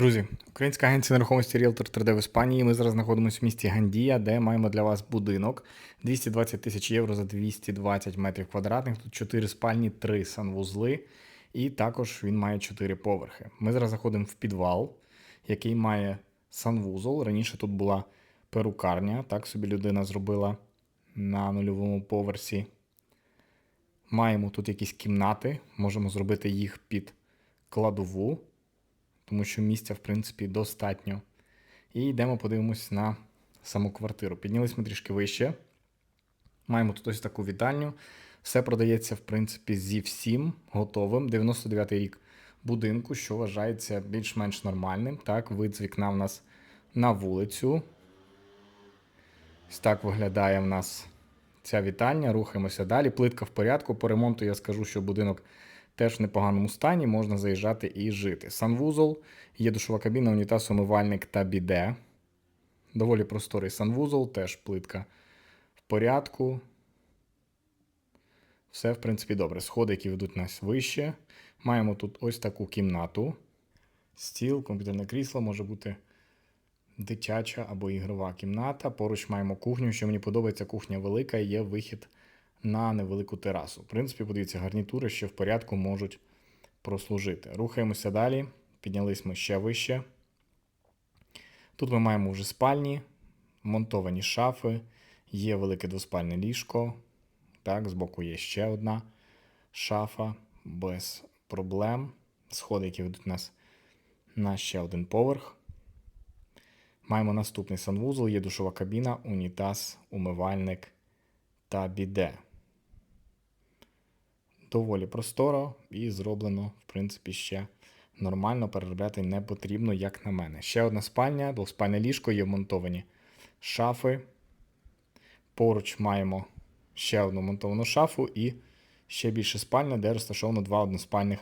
Друзі, українська агенція нерухомості Realtor 3D в Іспанії. Ми зараз знаходимося в місті Гандія, де маємо для вас будинок 220 тисяч євро за 220 метрів квадратних. Тут 4 спальні, 3 санвузли, і також він має 4 поверхи. Ми зараз заходимо в підвал, який має санвузол. Раніше тут була перукарня, так собі людина зробила на нульовому поверсі. Маємо тут якісь кімнати, можемо зробити їх під кладову тому що місця, в принципі, достатньо. І йдемо подивимось на саму квартиру. Піднялись ми трішки вище. Маємо тут ось таку вітальню. Все продається, в принципі, зі всім готовим. 99-й рік будинку, що вважається більш-менш нормальним. Так, вид з вікна в нас на вулицю. Ось так виглядає в нас ця вітальня. Рухаємося далі. Плитка в порядку. По ремонту я скажу, що будинок теж в непоганому стані, можна заїжджати і жити. Санвузол, є душова кабіна, унітаз, умивальник та біде. Доволі просторий санвузол, теж плитка в порядку. Все, в принципі, добре. Сходи, які ведуть нас вище. Маємо тут ось таку кімнату. Стіл, комп'ютерне крісло, може бути дитяча або ігрова кімната. Поруч маємо кухню. Що мені подобається, кухня велика, є вихід на невелику терасу. В принципі, подивіться, гарнітури ще в порядку можуть прослужити. Рухаємося далі. Піднялись ми ще вище. Тут ми маємо вже спальні, монтовані шафи, є велике двоспальне ліжко. Так, збоку є ще одна шафа без проблем. Сходи, які ведуть нас на ще один поверх. Маємо наступний санвузол, є душова кабіна, унітаз, умивальник та біде доволі просторо і зроблено, в принципі, ще нормально переробляти не потрібно, як на мене. Ще одна спальня, двоспальне ліжко, є вмонтовані шафи. Поруч маємо ще одну монтовану шафу і ще більше спальня, де розташовано два односпальних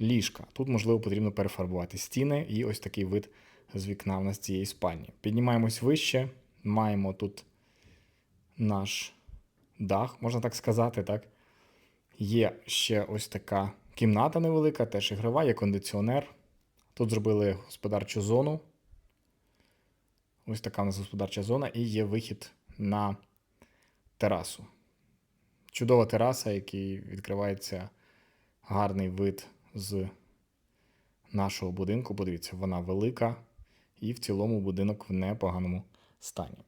ліжка. Тут, можливо, потрібно перефарбувати стіни і ось такий вид з вікна в нас цієї спальні. Піднімаємось вище, маємо тут наш дах, можна так сказати, так? Є ще ось така кімната невелика, теж ігрова, є кондиціонер. Тут зробили господарчу зону. Ось така у нас господарча зона, і є вихід на терасу. Чудова тераса, який відкривається гарний вид з нашого будинку. Подивіться, вона велика, і в цілому будинок в непоганому стані.